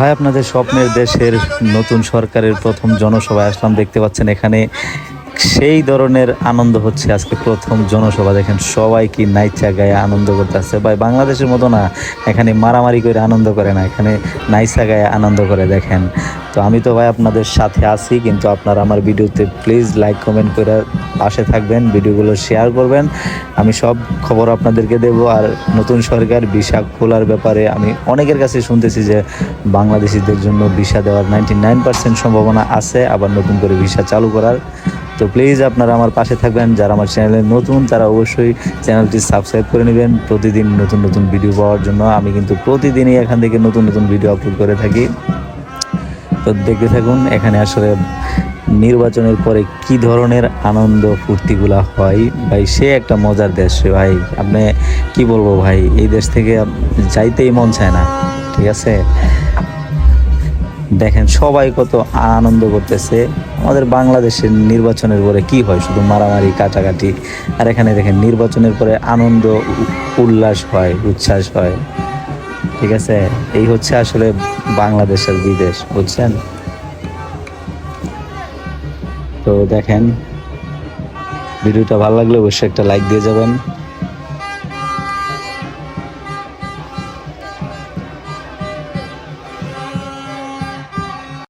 ভাই আপনাদের স্বপ্নের দেশের নতুন সরকারের প্রথম জনসভায় আসলাম। দেখতে পাচ্ছেন এখানে সেই ধরনের আনন্দ হচ্ছে আজকে প্রথম জনসভা। দেখেন সবাই কি নাইচা গায়ে আনন্দ করতেছে। ভাই, বাংলাদেশের মতো না, এখানে মারামারি করে আনন্দ করে না, এখানে নাইচা গায়ে আনন্দ করে, দেখেন। তো আমি তো ভাই আপনাদের সাথে আছি, কিন্তু আপনারা আমার ভিডিওতে প্লিজ লাইক কমেন্ট করে পাশে থাকবেন, ভিডিওগুলো শেয়ার করবেন। আমি সব খবর আপনাদেরকে দেব, আর নতুন সরকার ভিসা খোলার ব্যাপারে আমি অনেকের কাছে শুনতেছি যে বাংলাদেশিদের জন্য ভিসা দেওয়ার নাইনটি নাইন পার্সেন্ট সম্ভাবনা আছে, আবার নতুন করে ভিসা চালু করার। তো প্লিজ আপনারা আমার পাশে থাকবেন। যারা আমার চ্যানেলে নতুন, তারা অবশ্যই চ্যানেলটি সাবস্ক্রাইব করে নেবেন। প্রতিদিন নতুন নতুন ভিডিও পাওয়ার জন্য আমি কিন্তু প্রতিদিনই এখান থেকে নতুন নতুন ভিডিও আপলোড করে থাকি। তো দেখতে থাকুন, এখানে আসলে নির্বাচনের পরে কি ধরনের আনন্দ ফুর্তিগুলা হয়। ভাই, সে একটা মজার দেশ ভাই। আপনি কি বলব ভাই, এই দেশ থেকে যাইতেই মন চায় না, ঠিক আছে? দেখেন, সবাই কত আনন্দ করতেছে। আমাদের বাংলাদেশের নির্বাচনের পরে কি হয়? শুধু মারামারি, কাটাকাটি, আর এখানে দেখেন নির্বাচনের পরে আনন্দ উল্লাস হয়, উচ্ছ্বাস হয়। ঠিক আছে? এই হচ্ছে আসলে বাংলাদেশের বিদেশ, বুঝছেন? তো দেখেন, ভিডিওটা ভালো লাগলে অবশ্যই একটা লাইক দিয়ে যাবেন।